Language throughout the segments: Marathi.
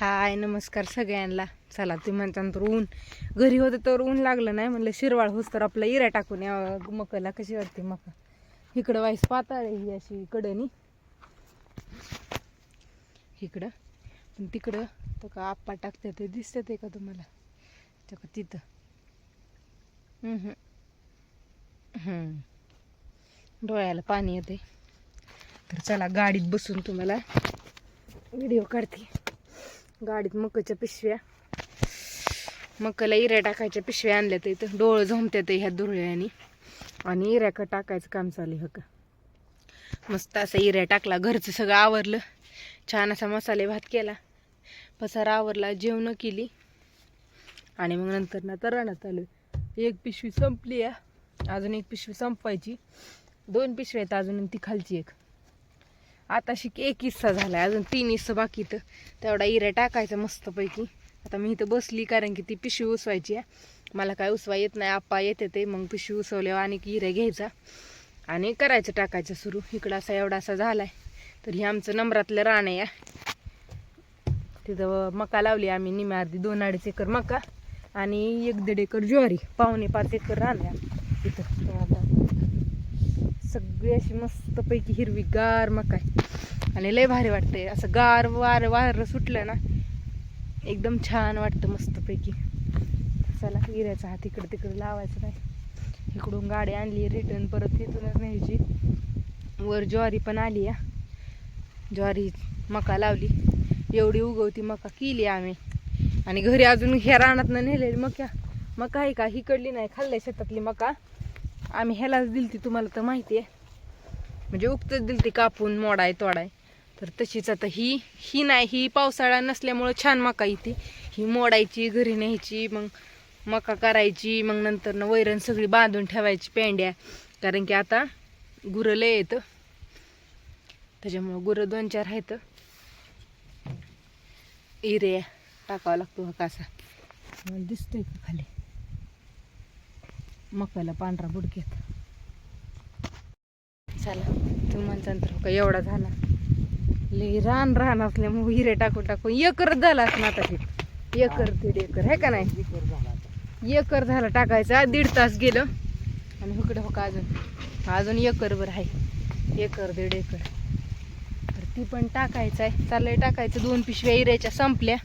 हाय नमस्कार सगळ्यांना. चला तुम्ही म्हणता तर ऊन. घरी होतं तर ऊन लागलं नाही म्हणलं शिरवाळ होस तर आपला इरा टाकून या मकाला. कशी वाटते मका? इकडं वाईस पाताळ आहे ही अशी कडनी इकडं. पण तिकडं तर का आप्पा टाकते ते दिसतं ते का तुम्हाला. तर का तिथं. डोळ्याला पाणी येते तर चला गाडीत बसून तुम्हाला व्हिडिओ काढते. गाडीत मकाच्या पिशव्या. मकाला इऱ्या टाकायच्या पिशव्या आणल्या तर इथं. डोळं झोमत्यात ह्या दुरळ्यानी आणि इऱ्याक टाकायचं काम चालू आहे का. मस्त असं इऱ्या टाकला घरचं सगळं आवरलं. छान असा मसाले भात केला. पसारा आवरला जेवणं केली. आणि मग नंतर ना तर रानात आलो एक पिशवी संपली आहे अजून एक पिशवी संपवायची. दोन पिशव्या आहेत अजून ती खालची एक. आता शिक एक हिस्सा झाला अजून तीन हिस्सा बाकी तर तेवढा इऱ्या टाकायचा मस्तपैकी. आता मी इथं बसली कारण की ती पिशवी उसवायची आहे. मला काय उसवा येत नाही आप्पा येते ते मग पिशवी उसवल्यावर आणि इऱ्या घ्यायचा. आणि करायचं टाकायचं सुरू. इकडं असा एवढा असा झालाय. तर हे आमचं नंबरातलं रान आहे. तिथं मका लावली आम्ही निम्या अर्धी दोन अडीच एकर मका आणि एक दीड एकर ज्वारी. पावणे पाच एकर रान आहे. इथं. सगळी अशी मस्तपैकी हिरवी गार मका आहे आणि लय भारी वाटतंय. असं गार वार वार सुटलं ना एकदम छान वाटतं मस्तपैकी. चला हिऱ्याचा हात तिकडं तिकडं लावायचं नाही. इकडून गाडी आणली रिटर्न परत इथूनच न्यायची. वर ज्वारी पण आली या ज्वारी मका लावली. एवढी उगवती मका केली आम्ही. आणि घरी अजून ह्या रानातनं नेलेली मका मका आहे का? हिकडली नाही खाल्ल्या शेतातली मका. आम्ही ह्यालाच दिलती तुम्हाला तर माहिती आहे. म्हणजे उगतच दिलती कापून मोडाय तोडाय. तर तशीच आता ही ही नाही ही पावसाळा नसल्यामुळं छान मका येते. ही मोडायची घरी न्यायची मग मका करायची मग नंतर न वैरण सगळी बांधून ठेवायची पेंड्या. कारण की आता गुरं लय येतं. त्याच्यामुळं गुरं दोन चार आहेत. इरे टाकावा लागतो हा कासा. दिसतोय का खाली? मकाला पांढरा बुडक्यात. चला तुम्ही म्हणता तर का एवढा झाला. लई रान रान असल्यामुळे हिरे टाकून टाकून एकरच झाला असं आता ते. एकर दीड एकर आहे का नाही? एकर झाला टाकायचा दीड तास गेलं. आणि इकडे हो का अजून. अजून एकरभर आहे. एकर दीड एकर. तर ती पण टाकायचं आहे. चाललंय टाकायचं दोन पिशव्या इऱ्याच्या संपल्या.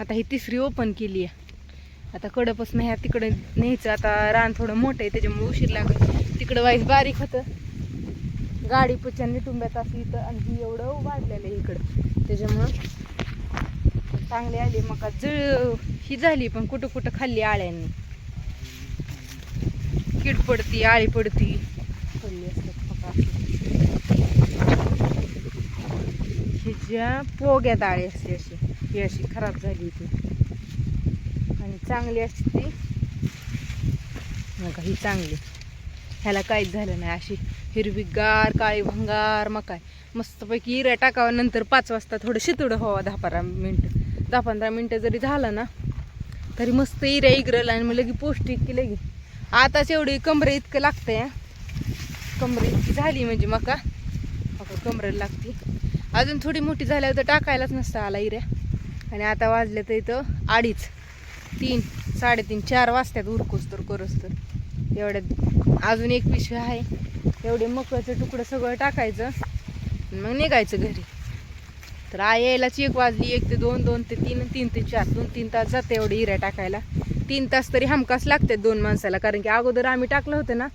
आता ही तिसरी ओपन केली आहे. आता कडपासून ह्या तिकडे न्यायचं. आता रान थोडं मोठं आहे त्याच्यामुळे उशीर लागत तिकडं वाईस बारीक होतं. गाडी पुच्याने टुंब्यात असली तर आणि एवढं वाढलेलं आहे इकडं. त्याच्यामुळं चांगली आली. मका जळ ही झाली पण कुठं कुठं खाल्ली आळ्यांनी. कीड पडती आळी पडती. पडली असतात मका हिच्या पोग्यात आळी असते अशी ही अशी खराब झाली होती. आणि चांगली असते ती. मग ही चांगली. ह्याला काहीच झालं नाही अशी हिरवीगार काळी भंगार मकाय. मस्तपैकी इऱ्या टाकावं नंतर पाच वाजता थोडं शितुडं व्हावा दहा पंधरा मिनटं. दहा पंधरा मिनटं जरी झालं ना तरी मस्त इऱ्या इगरल आणि मग लगी पौष्टिक की लगी आताच एवढी कमरे इतकं लागतंय कमरे इतकी झाली म्हणजे मका. मका कमरेला लागते अजून थोडी मोठी झाल्यावर तर टाकायलाच नसतं आला इऱ्या आणि आता वाजले तर इथं अडीच. तीन साडेतीन चार वाजत्यात उरकोस तर करोस तर. एवढ्यात अजून एक पिशवी आहे. एवढे मकाचं तुकडं सगळं टाकायचं. मग निघायचं घरी. तर आई यायलाच एक वाजली एक ते दोन दोन ते तीन तीन ते चार दोन तीन तास जाते एवढे हिऱ्या टाकायला. तीन तास तरी हमकास लागतात दोन माणसाला कारण की अगोदर आम्ही टाकलं होतं ना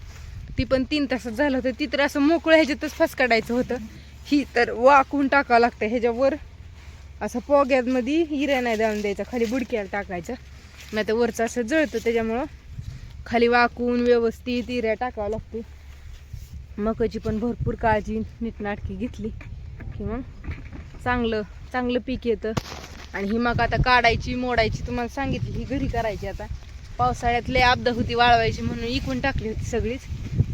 ती पण तीन तासात झालं होतं. ती तर असं मोकळं ह्याच्यातच फस काढायचं होतं. ही तर वाकून टाकावं लागतं. ह्याच्यावर असं पोग्यामध्ये हिऱ्या नाही जाऊन द्यायचा खाली बुडक्याला टाकायचं. नाही तर वरचं असं जळतं त्याच्यामुळं खाली वाकून व्यवस्थित इऱ्या टाकावं लागते मकाची पण भरपूर काळजी नीटनाटकी घेतली की मग चांगलं चांगलं पीक येतं. आणि ही मग आता काढायची मोडायची तुम्हाला सांगितली ही घरी करायची आता. पावसाळ्यात लय आपदा होती वाळवायची म्हणून इकून टाकली होती सगळीच.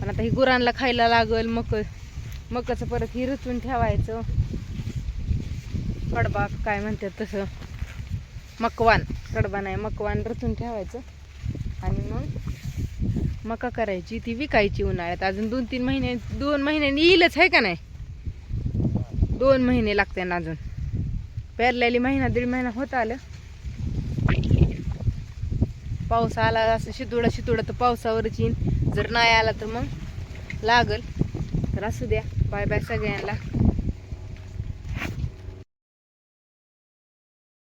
पण आता ही गुरांना खायला लागल मक मकाचं परत ही रचून ठेवायचं. कडबाग काय म्हणतात तसं. मकवान. कडबा नाही मकवान रचून ठेवायचं. आणि मग मका करायची ती विकायची उन्हाळ्यात. अजून दोन तीन महिने दोन महिन्यांनी येईलच आहे का नाही? दोन महिने लागते ना अजून. पेरलेली महिना दीड महिना होत आलं. पाऊस आला असं शितुडा शितुडा तर पावसावरच येईन. जर नाही आला तर मग लागल. तर असू द्या. बाय बाय सगळ्यांना.